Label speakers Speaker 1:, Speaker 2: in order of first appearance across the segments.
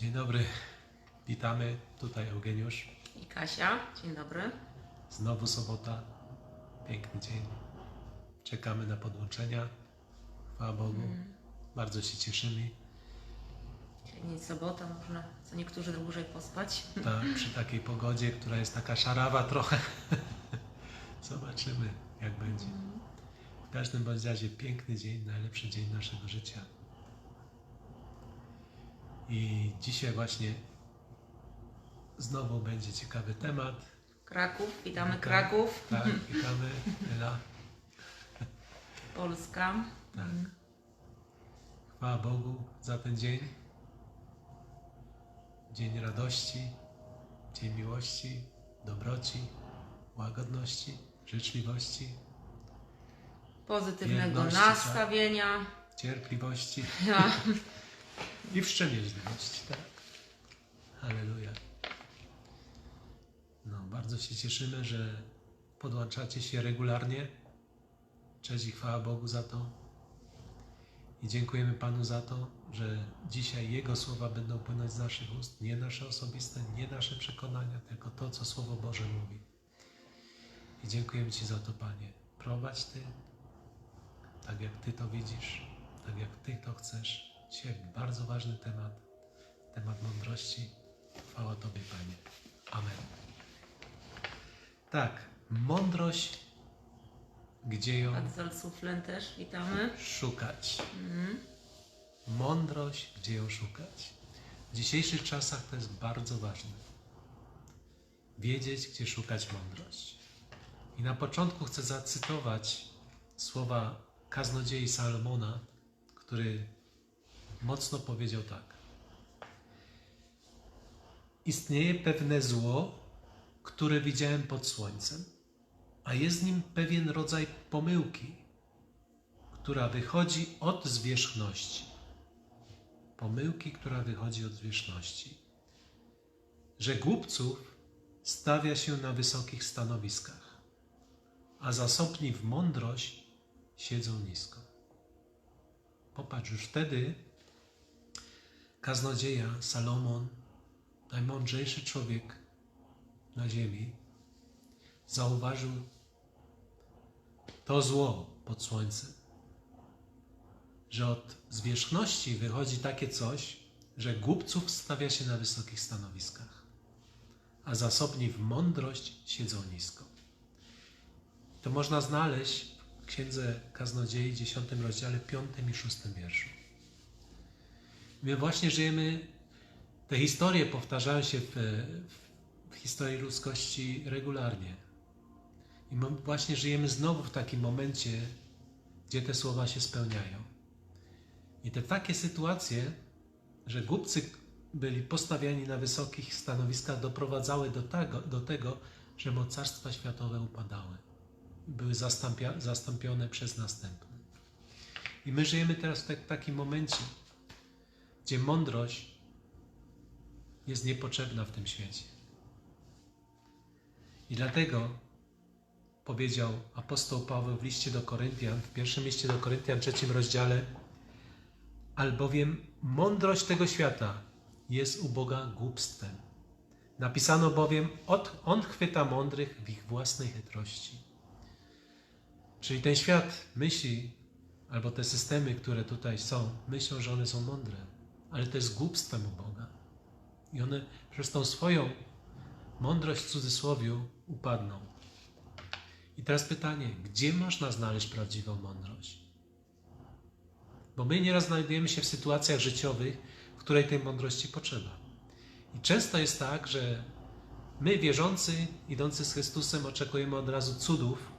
Speaker 1: Dzień dobry, witamy. Tutaj Eugeniusz.
Speaker 2: I Kasia, dzień dobry.
Speaker 1: Znowu sobota, piękny dzień. Czekamy na podłączenia. Chwała Bogu. Bardzo się cieszymy.
Speaker 2: Dzisiaj nie sobota, można co niektórzy dłużej pospać.
Speaker 1: Tak, przy takiej pogodzie, która jest taka szarawa trochę. Zobaczymy, jak będzie. W każdym bądź razie piękny dzień, najlepszy dzień naszego życia. I dzisiaj właśnie znowu będzie ciekawy temat.
Speaker 2: Kraków, witamy
Speaker 1: Witam.
Speaker 2: Kraków,
Speaker 1: Tak, witamy. Ela.
Speaker 2: Polska.
Speaker 1: Tak. Chwała Bogu za ten dzień. Dzień radości, dzień miłości, dobroci, łagodności, życzliwości,
Speaker 2: Pozytywnego
Speaker 1: tak.
Speaker 2: nastawienia.
Speaker 1: cierpliwości
Speaker 2: Ja.
Speaker 1: I wstrzemięźliwości. Tak. Halleluja. No, bardzo się cieszymy, że podłączacie się regularnie. Cześć i chwała Bogu za to. I dziękujemy Panu za to, że dzisiaj Jego słowa będą płynąć z naszych ust. Nie nasze osobiste, nie nasze przekonania, tylko to, co Słowo Boże mówi. I dziękujemy Ci za to, Panie. Prowadź Ty, tak jak Ty to widzisz, tak jak Ty to chcesz. Dzisiaj bardzo ważny temat, temat mądrości. Chwała Tobie, Panie. Amen. Tak, mądrość, gdzie ją
Speaker 2: Adzel Suflen też, witamy.
Speaker 1: szukać.
Speaker 2: Mhm.
Speaker 1: Mądrość, gdzie ją szukać. W dzisiejszych czasach to jest bardzo ważne. Wiedzieć, gdzie szukać mądrość. I na początku chcę zacytować słowa kaznodziei Salomona, który mocno powiedział tak. Istnieje pewne zło, które widziałem pod słońcem, a jest nim pewien rodzaj pomyłki, która wychodzi od zwierzchności. Pomyłki, która wychodzi od zwierzchności. Że głupców stawia się na wysokich stanowiskach, a zasobni w mądrość siedzą nisko. Popatrz, już wtedy kaznodzieja Salomon, najmądrzejszy człowiek na ziemi, zauważył to zło pod słońcem że od zwierzchności wychodzi takie coś, że głupców stawia się na wysokich stanowiskach, a zasobni w mądrość siedzą nisko. To można znaleźć w Księdze Kaznodziei, 10 rozdziale, 5 i 6 wierszu. My właśnie żyjemy, te historie powtarzają się w, w, historii ludzkości regularnie. I właśnie żyjemy znowu w takim momencie, gdzie te słowa się spełniają. I te takie sytuacje, że głupcy byli postawiani na wysokich stanowiskach, doprowadzały do tego, do tego że mocarstwa światowe upadały. Były zastąpione przez następne. I my żyjemy teraz w tak, takim momencie, gdzie mądrość jest niepotrzebna w tym świecie. I dlatego powiedział apostoł Paweł w liście do Koryntian, w pierwszym liście do Koryntian, trzecim rozdziale, albowiem mądrość tego świata jest u Boga głupstwem. Napisano bowiem, od, On chwyta mądrych w ich własnej chytrości. Czyli ten świat myśli, albo te systemy, które tutaj są, myślą, że one są mądre, ale to jest głupstwem u Boga. I one przez tą swoją mądrość w cudzysłowiu upadną. I teraz pytanie, gdzie można znaleźć prawdziwą mądrość? Bo my nieraz znajdujemy się w sytuacjach życiowych, w której tej mądrości potrzeba. I często jest tak, że my, wierzący, idący z Chrystusem, oczekujemy od razu cudów,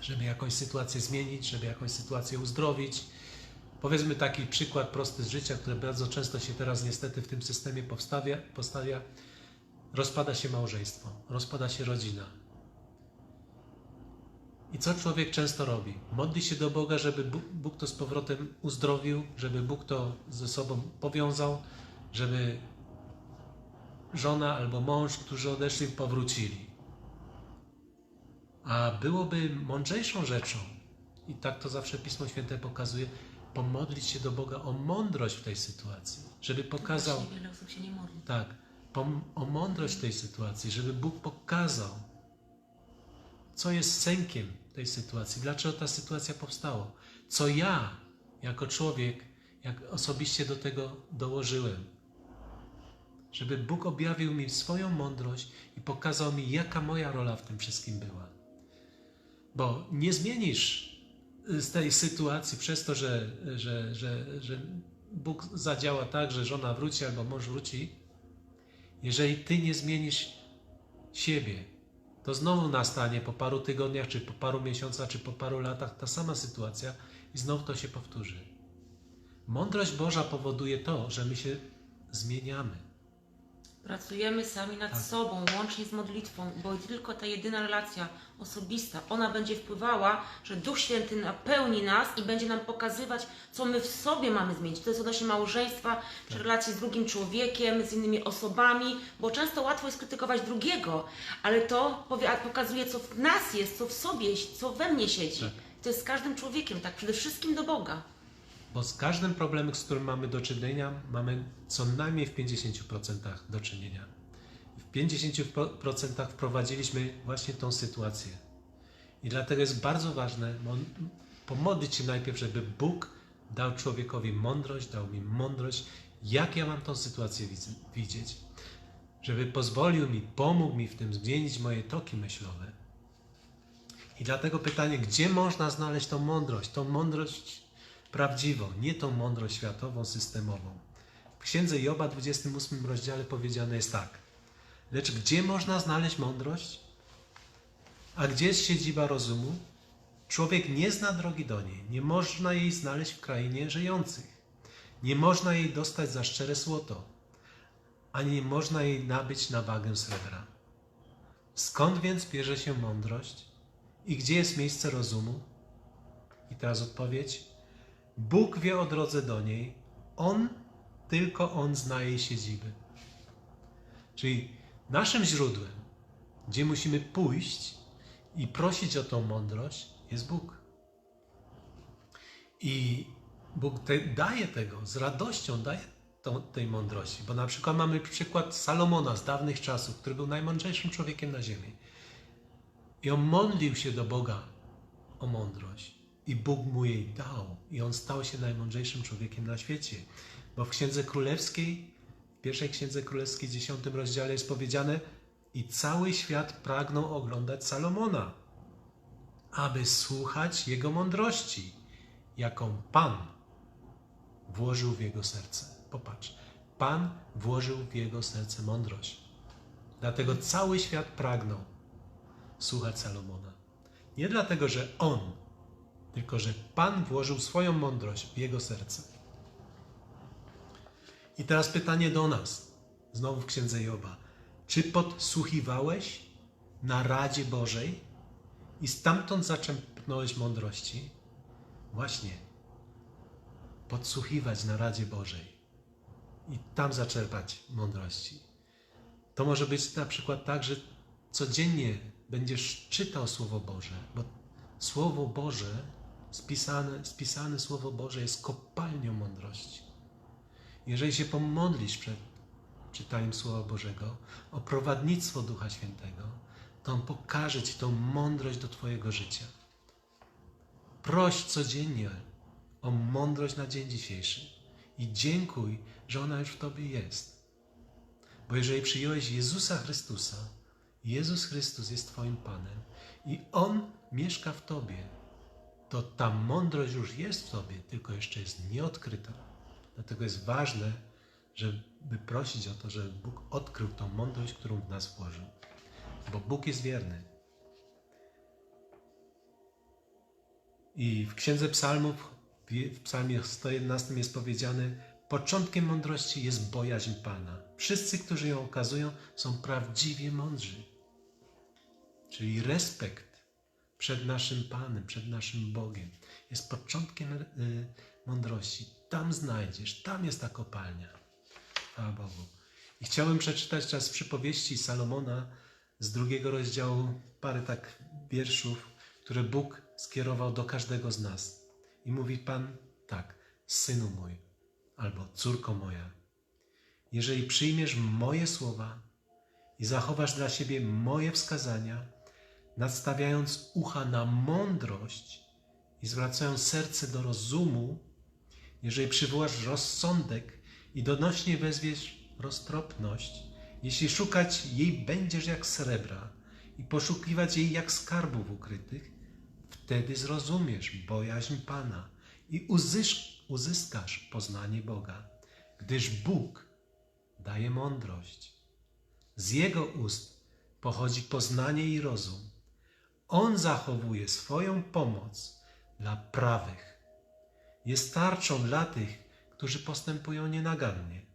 Speaker 1: żeby jakąś sytuację zmienić, żeby jakąś sytuację uzdrowić. Powiedzmy taki przykład prosty z życia, który bardzo często się teraz niestety w tym systemie powstawia, postawia. Rozpada się małżeństwo, rozpada się rodzina. I co człowiek często robi? Modli się do Boga, żeby Bóg, to z powrotem uzdrowił, żeby Bóg to ze sobą powiązał, żeby żona albo mąż, którzy odeszli, powrócili. A byłoby mądrzejszą rzeczą, i tak to zawsze Pismo Święte pokazuje, pomodlić się do Boga o mądrość w tej sytuacji, żeby pokazał,
Speaker 2: Właśnie wiele osób się nie modli.
Speaker 1: tak, o mądrość w tej sytuacji, żeby Bóg pokazał, co jest sękiem tej sytuacji, dlaczego ta sytuacja powstała, co ja, jako człowiek, jak osobiście do tego dołożyłem. Żeby Bóg objawił mi swoją mądrość i pokazał mi, jaka moja rola w tym wszystkim była. Bo nie zmienisz z tej sytuacji przez to, że, że, że, że Bóg zadziała tak, że żona wróci albo mąż wróci, jeżeli ty nie zmienisz siebie, to znowu nastanie po paru tygodniach, czy po paru miesiącach, czy po paru latach ta sama sytuacja i znowu to się powtórzy. Mądrość Boża powoduje to, że my się zmieniamy.
Speaker 2: Pracujemy sami nad
Speaker 1: Tak.
Speaker 2: sobą, łącznie z modlitwą, bo tylko ta jedyna relacja osobista, ona będzie wpływała, że Duch Święty napełni nas i będzie nam pokazywać, co my w sobie mamy zmienić. To jest odnośnie małżeństwa, czy relacji z drugim człowiekiem, z innymi osobami, bo często łatwo jest krytykować drugiego, ale to pokazuje, co w nas jest, co w sobie, co we mnie siedzi.
Speaker 1: Tak.
Speaker 2: To jest z każdym człowiekiem, tak, przede wszystkim do Boga.
Speaker 1: Bo z każdym problemem, z którym mamy do czynienia, mamy co najmniej w 50% do czynienia. W 50% wprowadziliśmy właśnie tą sytuację. I dlatego jest bardzo ważne pomodlić się najpierw, żeby Bóg dał człowiekowi mądrość, dał mi mądrość, jak ja mam tą sytuację widz- widzieć. Żeby pozwolił mi, pomógł mi w tym zmienić moje toki myślowe. I dlatego pytanie, gdzie można znaleźć tą mądrość? Tą mądrość prawdziwą, nie tą mądrość światową, systemową. W księdze Joba, 28 rozdziale powiedziane jest tak. Lecz gdzie można znaleźć mądrość? A gdzie jest siedziba rozumu? Człowiek nie zna drogi do niej, nie można jej znaleźć w krainie żyjących. Nie można jej dostać za szczere złoto, ani nie można jej nabyć na wagę srebra. Skąd więc bierze się mądrość? I gdzie jest miejsce rozumu? I teraz odpowiedź. Bóg wie o drodze do niej, On, tylko On zna jej siedziby. Czyli naszym źródłem, gdzie musimy pójść i prosić o tą mądrość, jest Bóg. I Bóg te, daje tego, z radością daje tej mądrości. Bo na przykład mamy przykład Salomona z dawnych czasów, który był najmądrzejszym człowiekiem na ziemi. I on modlił się do Boga o mądrość. I Bóg mu jej dał. I on stał się najmądrzejszym człowiekiem na świecie. Bo w Księdze Królewskiej, w pierwszej Księdze Królewskiej, dziesiątym rozdziale jest powiedziane i cały świat pragnął oglądać Salomona, aby słuchać jego mądrości, jaką Pan włożył w jego serce. Popatrz, Pan włożył w jego serce mądrość. Dlatego cały świat pragnął słuchać Salomona. Nie dlatego, że on, tylko że Pan włożył swoją mądrość w jego serce. I teraz pytanie do nas, znowu w księdze Joba. Czy podsłuchiwałeś na Radzie Bożej i stamtąd zaczerpnąłeś mądrości? Właśnie. Podsłuchiwać na Radzie Bożej i tam zaczerpać mądrości. To może być na przykład tak, że codziennie będziesz czytał Słowo Boże, bo Słowo Boże, spisane, spisane Słowo Boże jest kopalnią mądrości. Jeżeli się pomodlisz przed czytaniem Słowa Bożego o prowadnictwo Ducha Świętego, to On pokaże Ci tą mądrość do Twojego życia. Proś codziennie o mądrość na dzień dzisiejszy i dziękuj, że ona już w Tobie jest. Bo jeżeli przyjąłeś Jezusa Chrystusa, Jezus Chrystus jest Twoim Panem i On mieszka w Tobie, to ta mądrość już jest w Tobie, tylko jeszcze jest nieodkryta. Dlatego jest ważne, żeby prosić o to, żeby Bóg odkrył tą mądrość, którą w nas włożył. Bo Bóg jest wierny. I w Księdze Psalmów, w Psalmie 111 jest powiedziane: Początkiem mądrości jest bojaźń Pana. Wszyscy, którzy ją okazują, są prawdziwie mądrzy. Czyli respekt przed naszym Panem, przed naszym Bogiem jest początkiem y, mądrości. Tam znajdziesz, tam jest ta kopalnia. Chwała Bogu. I chciałem przeczytać teraz przypowieści Salomona z drugiego rozdziału, parę tak wierszów, które Bóg skierował do każdego z nas. I mówi Pan tak: synu mój albo córko moja, jeżeli przyjmiesz moje słowa i zachowasz dla siebie moje wskazania, nadstawiając ucha na mądrość i zwracając serce do rozumu, jeżeli przywołasz rozsądek i donośnie wezwiesz roztropność, jeśli szukać jej będziesz jak srebra i poszukiwać jej jak skarbów ukrytych, wtedy zrozumiesz bojaźń Pana i uzyskasz poznanie Boga, gdyż Bóg daje mądrość. Z Jego ust pochodzi poznanie i rozum. On zachowuje swoją pomoc dla prawych. Jest tarczą dla tych, którzy postępują nienagannie,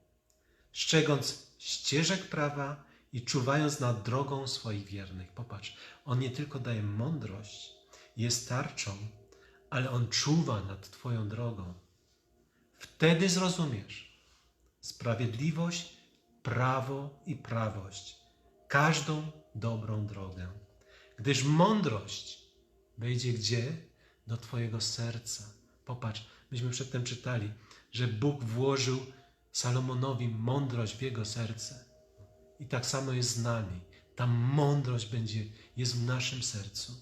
Speaker 1: strzegąc ścieżek prawa i czuwając nad drogą swoich wiernych. Popatrz, On nie tylko daje mądrość, jest tarczą, ale On czuwa nad Twoją drogą. Wtedy zrozumiesz sprawiedliwość, prawo i prawość, każdą dobrą drogę. Gdyż mądrość wejdzie gdzie? Do Twojego serca. Popatrz, myśmy przedtem czytali, że Bóg włożył Salomonowi mądrość w jego serce. I tak samo jest z nami. Ta mądrość będzie, jest w naszym sercu.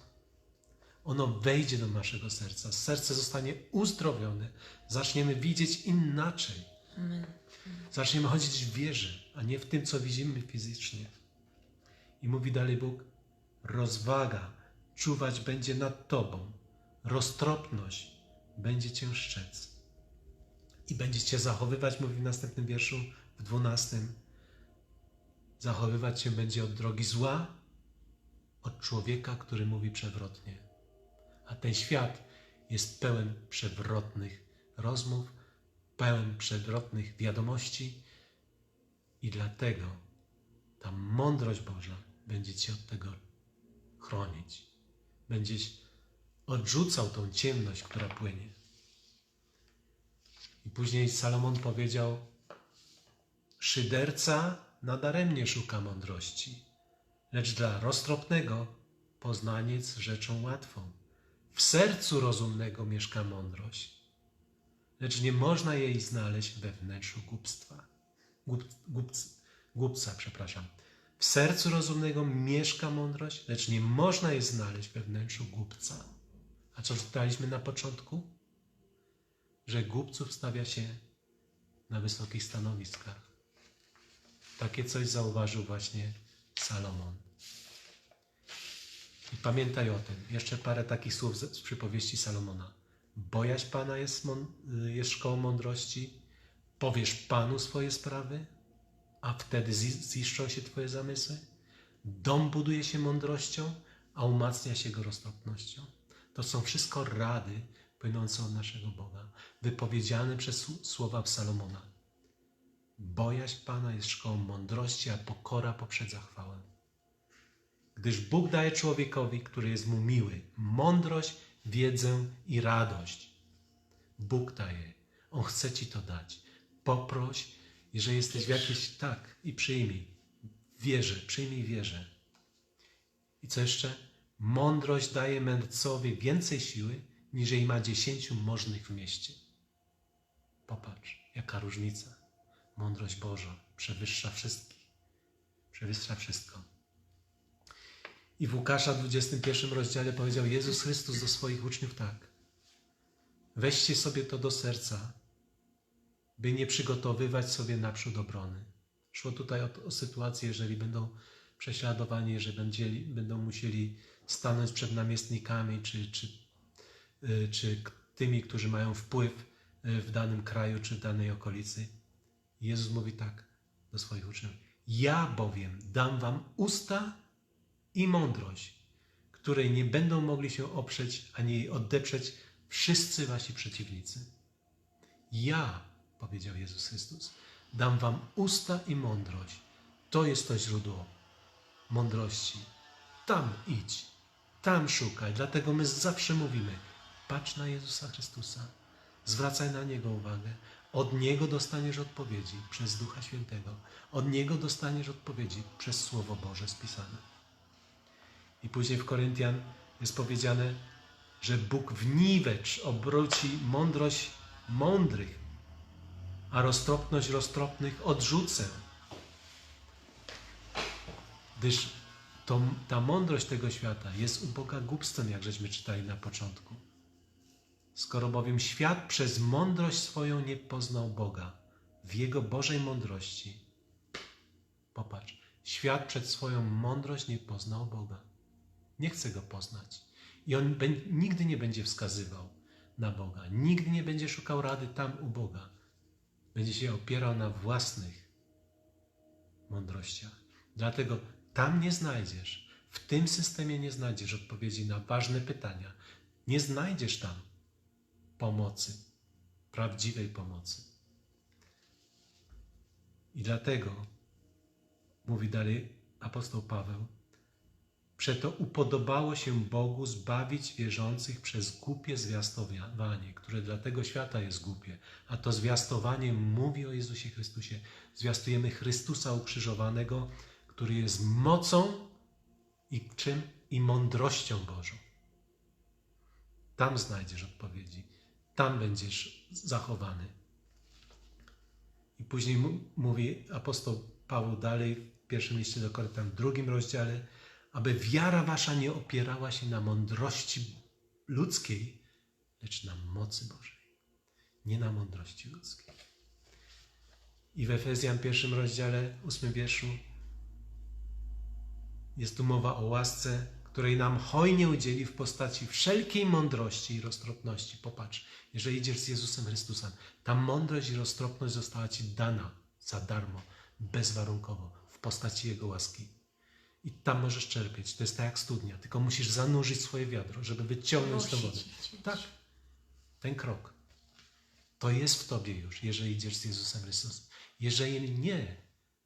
Speaker 1: Ono wejdzie do naszego serca. Serce zostanie uzdrowione. Zaczniemy widzieć inaczej.
Speaker 2: Amen.
Speaker 1: Zaczniemy chodzić w wierze, a nie w tym, co widzimy fizycznie. I mówi dalej Bóg: rozwaga czuwać będzie nad Tobą, roztropność będzie Cię szczec. I będzie Cię zachowywać, mówi w następnym wierszu, w dwunastym. Zachowywać Cię będzie od drogi zła, od człowieka, który mówi przewrotnie. A ten świat jest pełen przewrotnych rozmów, pełen przewrotnych wiadomości i dlatego ta mądrość Boża będzie Cię od tego chronić. Będziesz odrzucał tą ciemność, która płynie. I później Salomon powiedział: Szyderca nadaremnie szuka mądrości, lecz dla roztropnego poznaniec rzeczą łatwą. W sercu rozumnego mieszka mądrość, lecz nie można jej znaleźć we wnętrzu głupstwa. Głup, głupc, głupca, przepraszam. W sercu rozumnego mieszka mądrość, lecz nie można jej znaleźć we wnętrzu głupca. A co czytaliśmy na początku? Że głupców stawia się na wysokich stanowiskach. Takie coś zauważył właśnie Salomon. I pamiętaj o tym. Jeszcze parę takich słów z, przypowieści Salomona. Bojaźń Pana jest, mąd- jest szkołą mądrości. Powiesz Panu swoje sprawy, a wtedy zi- ziszczą się Twoje zamysły. Dom buduje się mądrością, a umacnia się go roztropnością. To są wszystko rady płynące od naszego Boga, wypowiedziane przez słowa Salomona. Bojaźń Pana jest szkołą mądrości, a pokora poprzedza chwałę. Gdyż Bóg daje człowiekowi, który jest mu miły, mądrość, wiedzę i radość. Bóg daje. On chce ci to dać. Poproś, jeżeli jesteś w jakiejś... Tak, i przyjmij. Wierzę, przyjmij wierzę. I co jeszcze? Mądrość daje mędrcowi więcej siły, niż jej ma dziesięciu możnych w mieście. Popatrz, jaka różnica. Mądrość Boża przewyższa wszystkich. Przewyższa wszystko. I w Łukasza 21 rozdziale powiedział Jezus Chrystus do swoich uczniów tak. Weźcie sobie to do serca, by nie przygotowywać sobie naprzód obrony. Szło tutaj o, o sytuację, jeżeli będą prześladowani, że będą musieli stanąć przed namiestnikami, czy, czy, y, czy tymi, którzy mają wpływ y, w danym kraju, czy w danej okolicy. Jezus mówi tak do swoich uczniów. Ja bowiem dam wam usta i mądrość, której nie będą mogli się oprzeć ani jej odeprzeć wszyscy wasi przeciwnicy. Ja, powiedział Jezus Chrystus, dam wam usta i mądrość. To jest to źródło mądrości. Tam idź, tam szukaj. Dlatego my zawsze mówimy: patrz na Jezusa Chrystusa, zwracaj na Niego uwagę. Od Niego dostaniesz odpowiedzi przez Ducha Świętego. Od Niego dostaniesz odpowiedzi przez Słowo Boże spisane. I później w Koryntian jest powiedziane, że Bóg w niwecz obróci mądrość mądrych, a roztropność roztropnych odrzucę. Gdyż to, ta mądrość tego świata jest u Boga głupstwem, jak żeśmy czytali na początku. Skoro bowiem świat przez mądrość swoją nie poznał Boga, w Jego Bożej mądrości. Popatrz, świat przed swoją mądrość nie poznał Boga. Nie chce Go poznać. I on nigdy nie będzie wskazywał na Boga. Nigdy nie będzie szukał rady tam u Boga. Będzie się opierał na własnych mądrościach. Dlatego tam nie znajdziesz, w tym systemie nie znajdziesz odpowiedzi na ważne pytania. Nie znajdziesz tam pomocy, prawdziwej pomocy. I dlatego, mówi dalej apostoł Paweł, Przeto upodobało się Bogu zbawić wierzących przez głupie zwiastowanie, które dla tego świata jest głupie. A to zwiastowanie mówi o Jezusie Chrystusie. Zwiastujemy Chrystusa ukrzyżowanego, który jest mocą i czym? I mądrością Bożą. Tam znajdziesz odpowiedzi. Tam będziesz zachowany. I później mówi apostoł Paweł dalej w pierwszym liście do Koryntian, w drugim rozdziale, aby wiara wasza nie opierała się na mądrości ludzkiej, lecz na mocy Bożej, nie na mądrości ludzkiej. I w Efezjan pierwszym rozdziale, ósmym wierszu jest tu mowa o łasce, której nam hojnie udzieli w postaci wszelkiej mądrości i roztropności. Popatrz, jeżeli idziesz z Jezusem Chrystusem, ta mądrość i roztropność została Ci dana za darmo, bezwarunkowo, w postaci Jego łaski. I tam możesz czerpieć. To jest tak jak studnia, tylko musisz zanurzyć swoje wiadro, żeby wyciągnąć tę wodę. Tak, ten krok. To jest w tobie już, jeżeli idziesz z Jezusem Chrystusem. Jeżeli nie,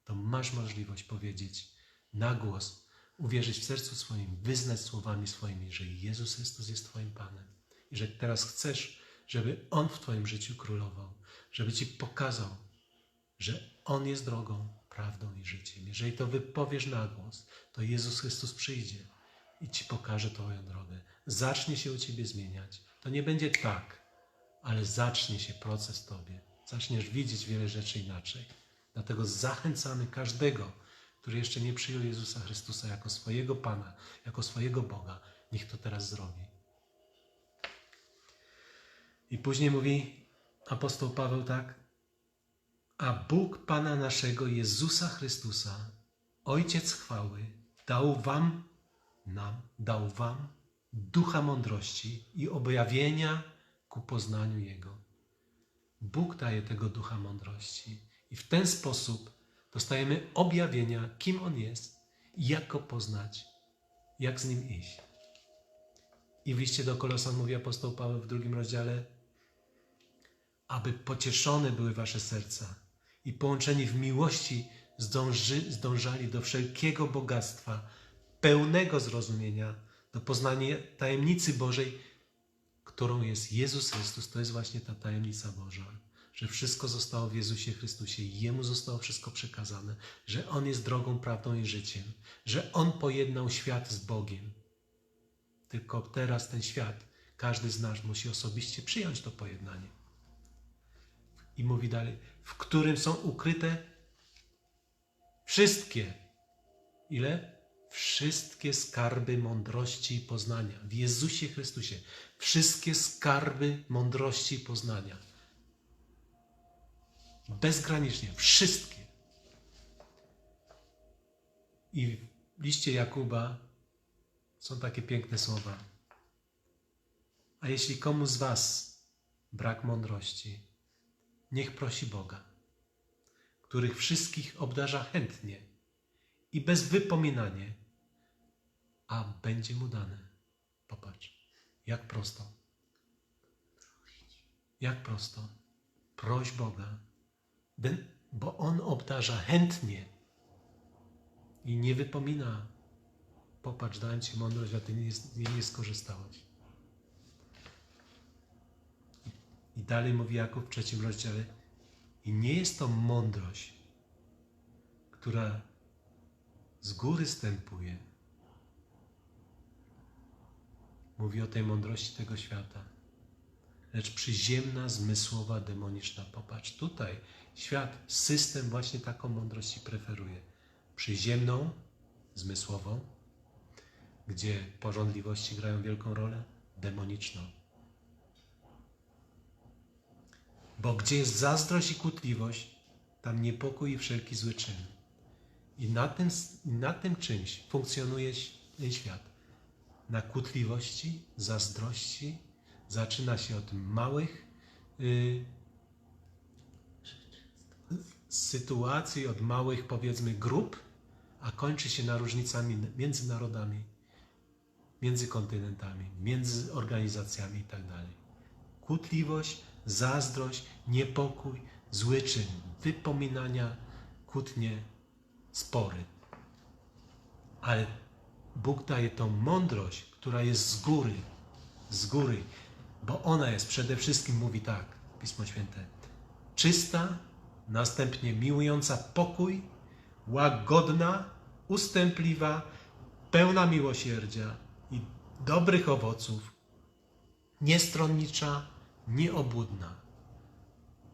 Speaker 1: to masz możliwość powiedzieć na głos, uwierzyć w sercu swoim, wyznać słowami swoimi, że Jezus Chrystus jest Twoim Panem i że teraz chcesz, żeby On w Twoim życiu królował, żeby Ci pokazał, że On jest drogą, prawdą i życiem. Jeżeli to wypowiesz na głos, to Jezus Chrystus przyjdzie i Ci pokaże Twoją drogę. Zacznie się u Ciebie zmieniać. To nie będzie tak, ale zacznie się proces Tobie. Zaczniesz widzieć wiele rzeczy inaczej. Dlatego zachęcamy każdego, który jeszcze nie przyjął Jezusa Chrystusa jako swojego Pana, jako swojego Boga, niech to teraz zrobi. I później mówi apostoł Paweł tak, a Bóg Pana naszego Jezusa Chrystusa, Ojciec chwały, dał wam, nam, dał wam ducha mądrości i objawienia ku poznaniu Jego. Bóg daje tego ducha mądrości i w ten sposób dostajemy objawienia, kim On jest i jak Go poznać, jak z Nim iść. I w liście do Kolosan mówi apostoł Paweł w drugim rozdziale, aby pocieszone były wasze serca i połączeni w miłości zdąży, zdążali do wszelkiego bogactwa, pełnego zrozumienia, do poznania tajemnicy Bożej, którą jest Jezus Chrystus. To jest właśnie ta tajemnica Boża, że wszystko zostało w Jezusie Chrystusie, Jemu zostało wszystko przekazane, że On jest drogą, prawdą i życiem, że On pojednał świat z Bogiem. Tylko teraz ten świat, każdy z nas musi osobiście przyjąć to pojednanie. I mówi dalej, w którym są ukryte wszystkie. Ile? Wszystkie skarby mądrości i poznania. W Jezusie Chrystusie. Wszystkie skarby mądrości i poznania. Bezgranicznie. Wszystkie. I w liście Jakuba są takie piękne słowa. A jeśli komu z Was brak mądrości, niech prosi Boga, których wszystkich obdarza chętnie i bez wypominania, a będzie mu dane. Popatrz, jak prosto. Jak prosto. Proś Boga, bo On obdarza chętnie i nie wypomina. Popatrz, dałem Ci mądrość, a Ty nie, nie, skorzystałeś. I dalej mówi Jakub w trzecim rozdziale. I nie jest to mądrość, która z góry stępuje. Mówi o tej mądrości tego świata. lecz przyziemna, zmysłowa, demoniczna. Popatrz, tutaj świat, system właśnie taką mądrość preferuje. Przyziemną, zmysłową, gdzie porządliwości grają wielką rolę, demoniczną. Bo gdzie jest zazdrość i kłótliwość, tam niepokój i wszelki zły czyn. I na tym, na tym czymś funkcjonuje ten świat. Na kłótliwości, zazdrości. Zaczyna się od małych y, sytuacji, od małych powiedzmy grup, a kończy się na różnicami między narodami, między kontynentami, między organizacjami itd. Kłótliwość, zazdrość, niepokój, zły czyn, wypominania, kłótnie, spory. Ale Bóg daje tą mądrość, która jest z góry, z góry, bo ona jest przede wszystkim, mówi tak, Pismo Święte, czysta, następnie miłująca pokój, łagodna, ustępliwa, pełna miłosierdzia i dobrych owoców, niestronnicza, nieobłudna.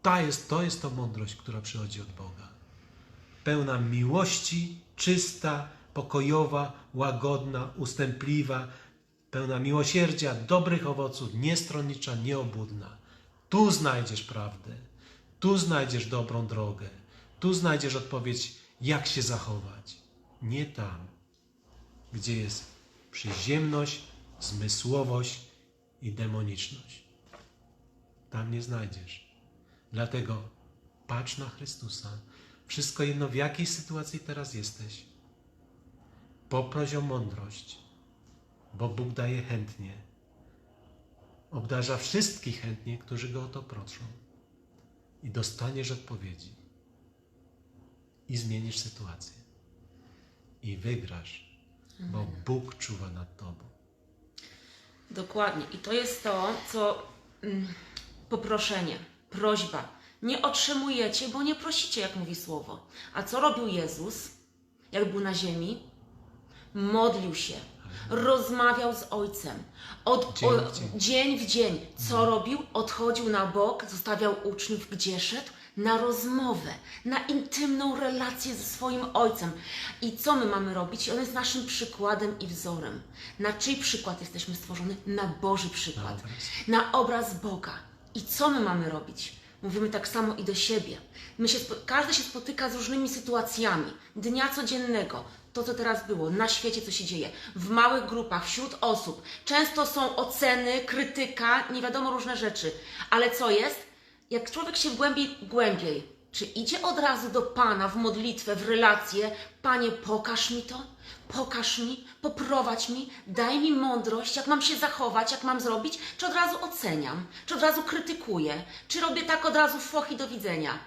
Speaker 1: Ta jest, to jest to mądrość, która przychodzi od Boga. Pełna miłości, czysta, pokojowa, łagodna, ustępliwa, pełna miłosierdzia, dobrych owoców, niestronnicza, nieobłudna. Tu znajdziesz prawdę, tu znajdziesz dobrą drogę, tu znajdziesz odpowiedź, jak się zachować. Nie tam, gdzie jest przyziemność, zmysłowość i demoniczność. Tam nie znajdziesz. Dlatego patrz na Chrystusa. Wszystko jedno, w jakiej sytuacji teraz jesteś. Poproś o mądrość, bo Bóg daje chętnie. Obdarza wszystkich chętnie, którzy Go o to proszą. I dostaniesz odpowiedzi. I zmienisz sytuację. I wygrasz, bo Bóg czuwa nad Tobą.
Speaker 2: Dokładnie. I to jest to, co mm, poproszenie, prośba. Nie otrzymujecie, bo nie prosicie, jak mówi słowo. A co robił Jezus, jak był na ziemi? Modlił się, rozmawiał z Ojcem. Od,
Speaker 1: Dzień
Speaker 2: o,
Speaker 1: dzień.
Speaker 2: dzień w dzień. Co robił? Odchodził na bok, zostawiał uczniów, gdzie szedł? Na rozmowę, na intymną relację ze swoim Ojcem. I co my mamy robić? On jest naszym przykładem i wzorem. Na czyj przykład jesteśmy stworzeni? Na Boży przykład.
Speaker 1: obraz.
Speaker 2: Na obraz Boga. I co my mamy robić? Mówimy tak samo i do siebie. My się, każdy się spotyka z różnymi sytuacjami dnia codziennego. To, co teraz było, na świecie, co się dzieje, w małych grupach, wśród osób. Często są oceny, krytyka, nie wiadomo różne rzeczy. Ale co jest? Jak człowiek się głębiej, głębiej, czy idzie od razu do Pana w modlitwę, w relację? Panie, pokaż mi to, pokaż mi, poprowadź mi, daj mi mądrość, jak mam się zachować, jak mam zrobić, czy od razu oceniam, czy od razu krytykuję, czy robię tak od razu foch i do widzenia.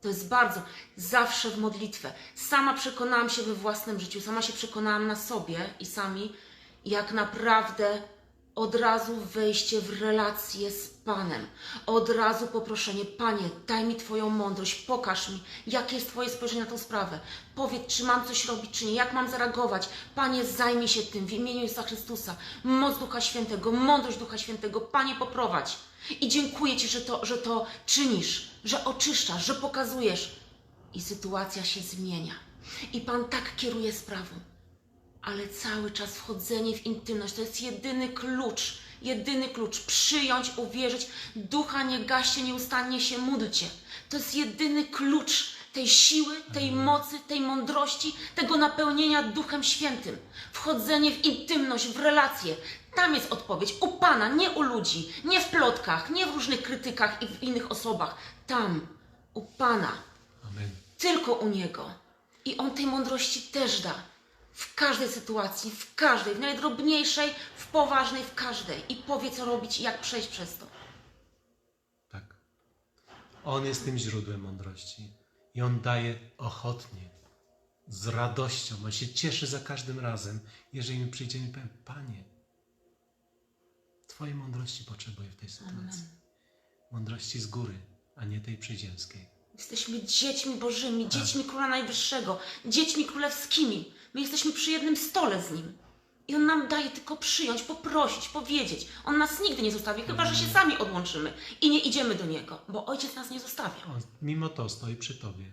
Speaker 2: To jest bardzo, zawsze w modlitwę. Sama przekonałam się we własnym życiu, sama się przekonałam na sobie i sami, jak naprawdę od razu wejście w relację z Panem. Od razu poproszenie, Panie, daj mi Twoją mądrość, pokaż mi, jakie jest Twoje spojrzenie na tą sprawę. Powiedz, czy mam coś robić, czy nie, jak mam zareagować. Panie, zajmij się tym w imieniu Jezusa Chrystusa. Moc Ducha Świętego, mądrość Ducha Świętego, Panie, poprowadź. I dziękuję Ci, że to, że to czynisz, że oczyszczasz, że pokazujesz. I sytuacja się zmienia. I Pan tak kieruje sprawą ale cały czas wchodzenie w intymność to jest jedyny klucz, jedyny klucz. Przyjąć, uwierzyć, ducha nie gaście, nieustannie się módlcie. To jest jedyny klucz tej siły, tej mocy, tej mądrości, tego napełnienia Duchem Świętym. Wchodzenie w intymność, w relacje. Tam jest odpowiedź. U Pana, nie u ludzi, nie w plotkach, nie w różnych krytykach i w innych osobach. Tam, u Pana
Speaker 1: Amen.
Speaker 2: tylko u Niego. I On tej mądrości też da. W każdej sytuacji, w każdej, w najdrobniejszej, w poważnej, w każdej. I powie, co robić i jak przejść przez to.
Speaker 1: Tak. On jest tym źródłem mądrości. I On daje ochotnie, z radością. On się cieszy za każdym razem, jeżeli my przyjdziemy i powiemy, Panie, Twojej mądrości potrzebuję w tej sytuacji. Mądrości z góry, a nie tej przyziemskiej.
Speaker 2: Jesteśmy dziećmi Bożymi, dziećmi Króla Najwyższego, dziećmi królewskimi. My jesteśmy przy jednym stole z Nim. I On nam daje tylko przyjąć, poprosić, powiedzieć. On nas nigdy nie zostawi, chyba że się sami odłączymy i nie idziemy do Niego, bo Ojciec nas nie zostawia.
Speaker 1: On mimo to stoi przy Tobie,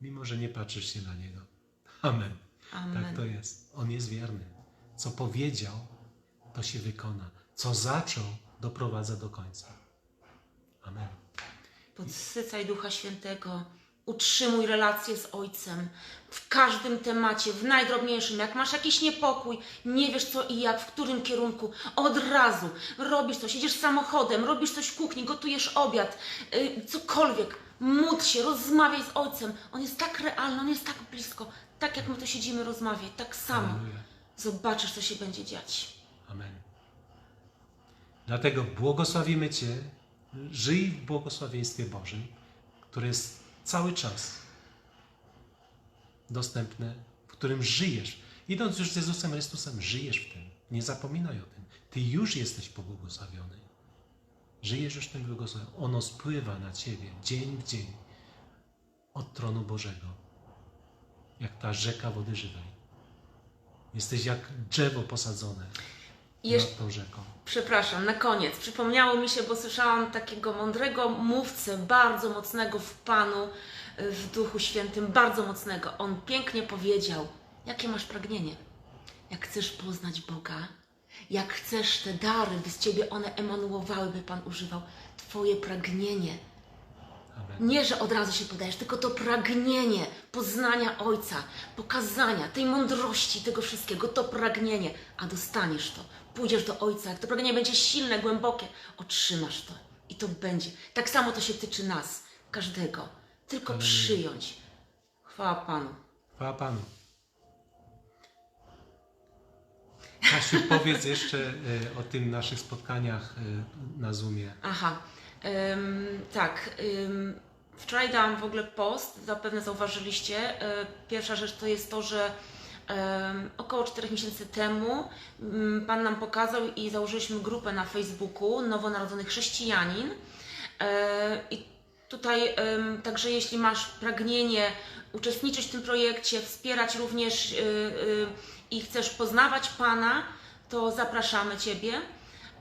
Speaker 1: mimo że nie patrzysz się na Niego. Amen.
Speaker 2: Amen.
Speaker 1: Tak to jest. On jest wierny. Co powiedział, to się wykona. Co zaczął, doprowadza do końca. Amen.
Speaker 2: Podsycaj Ducha Świętego, utrzymuj relacje z Ojcem w każdym temacie, w najdrobniejszym. Jak masz jakiś niepokój, nie wiesz co i jak, w którym kierunku, od razu robisz coś, jedziesz samochodem, robisz coś w kuchni, gotujesz obiad, yy, cokolwiek. Módl się, rozmawiaj z Ojcem. On jest tak realny, on jest tak blisko. Tak jak my tu siedzimy, rozmawiaj, tak samo. Zobaczysz, co się będzie dziać.
Speaker 1: Amen. Dlatego błogosławimy Cię. Żyj w błogosławieństwie Bożym, które jest cały czas dostępne, w którym żyjesz. Idąc już z Jezusem Chrystusem, żyjesz w tym. Nie zapominaj o tym. Ty już jesteś pobłogosławiony. Żyjesz już tym błogosławieństwie. Ono spływa na Ciebie dzień w dzień od tronu Bożego, jak ta rzeka wody żywej. Jesteś jak drzewo posadzone
Speaker 2: Jeszcze-
Speaker 1: nad tą rzeką.
Speaker 2: Przepraszam, na koniec. Przypomniało mi się, bo słyszałam takiego mądrego mówcę, bardzo mocnego w Panu, y, w Duchu Świętym, bardzo mocnego. On pięknie powiedział, jakie masz pragnienie. Jak chcesz poznać Boga, jak chcesz te dary, by z Ciebie one emanuowały, by Pan używał, Twoje pragnienie.
Speaker 1: Amen.
Speaker 2: Nie, że od razu się podajesz, tylko to pragnienie poznania Ojca, pokazania tej mądrości, tego wszystkiego, to pragnienie, a dostaniesz to. Pójdziesz do Ojca, jak to pragnienie będzie silne, głębokie, otrzymasz to i to będzie. Tak samo to się tyczy nas, każdego. Tylko
Speaker 1: Halleluja.
Speaker 2: przyjąć. Chwała Panu.
Speaker 1: Chwała Panu. Kasiu, powiedz jeszcze e, o tym naszych spotkaniach e, na Zoomie.
Speaker 2: Aha, ym, tak. ym, wczoraj dałam w ogóle post, zapewne zauważyliście. Y, pierwsza rzecz to jest to, że około 4 miesięcy temu ym, Pan nam pokazał i założyliśmy grupę na Facebooku Nowonarodzony Chrześcijanin. Y, I tutaj także jeśli masz pragnienie uczestniczyć w tym projekcie, wspierać również y, y, i chcesz poznawać Pana, to zapraszamy Ciebie.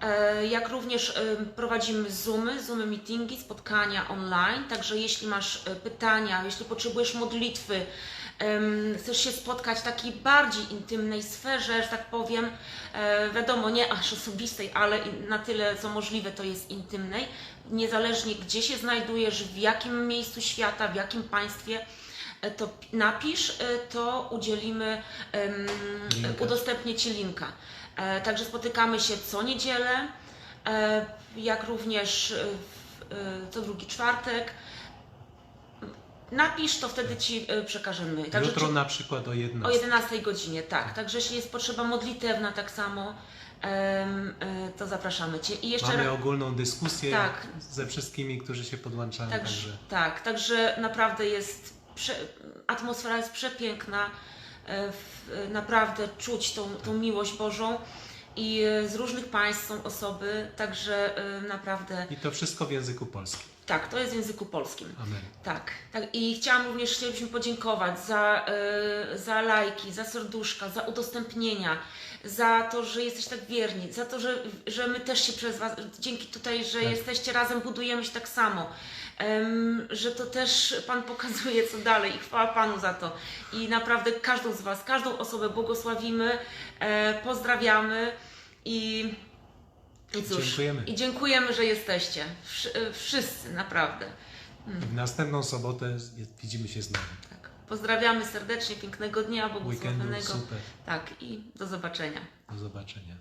Speaker 2: E, Jak również e, prowadzimy Zoomy, Zoomy meetingi, spotkania online. Także jeśli masz e, pytania, jeśli potrzebujesz modlitwy, chcesz się spotkać w takiej bardziej intymnej sferze, że tak powiem, e, wiadomo, nie aż osobistej, ale na tyle co możliwe to jest intymnej, niezależnie gdzie się znajdujesz, w jakim miejscu świata, w jakim państwie, e, to pi- napisz, e, to udzielimy,
Speaker 1: Linka.
Speaker 2: udostępnię Ci linka. Także spotykamy się co niedzielę, jak również co drugi czwartek. Napisz, to wtedy Ci e, przekażemy. Także
Speaker 1: Jutro na przykład o 11.
Speaker 2: o 11 godzinie, tak. Także jeśli jest potrzeba modlitewna tak samo, e, to zapraszamy Cię. I jeszcze
Speaker 1: Mamy ogólną dyskusję
Speaker 2: Tak.
Speaker 1: ze wszystkimi, którzy się podłączają.
Speaker 2: Także,
Speaker 1: Także
Speaker 2: tak, także naprawdę jest, prze, atmosfera jest przepiękna, e, naprawdę czuć tą, tą miłość Bożą i z różnych państw są osoby, także naprawdę,
Speaker 1: I to wszystko w języku polskim.
Speaker 2: Tak, to jest w języku polskim.
Speaker 1: Amen.
Speaker 2: Tak, tak. I chciałam również chcielibyśmy podziękować za, e, za lajki, za serduszka, za udostępnienia, za to, że jesteście tak wierni, za to, że, że my też się przez Was, dzięki tutaj, że
Speaker 1: Tak.
Speaker 2: jesteście razem, budujemy się tak samo. Że to też Pan pokazuje, co dalej i chwała Panu za to. I naprawdę każdą z Was, każdą osobę błogosławimy, e, pozdrawiamy i, i cóż,
Speaker 1: Dziękujemy.
Speaker 2: i dziękujemy, że jesteście. E, wszyscy, naprawdę.
Speaker 1: I w następną sobotę widzimy się znowu.
Speaker 2: Tak. Pozdrawiamy serdecznie, pięknego dnia,
Speaker 1: Weekendu
Speaker 2: błogosławionego.
Speaker 1: super.
Speaker 2: Tak, i do zobaczenia.
Speaker 1: Do zobaczenia.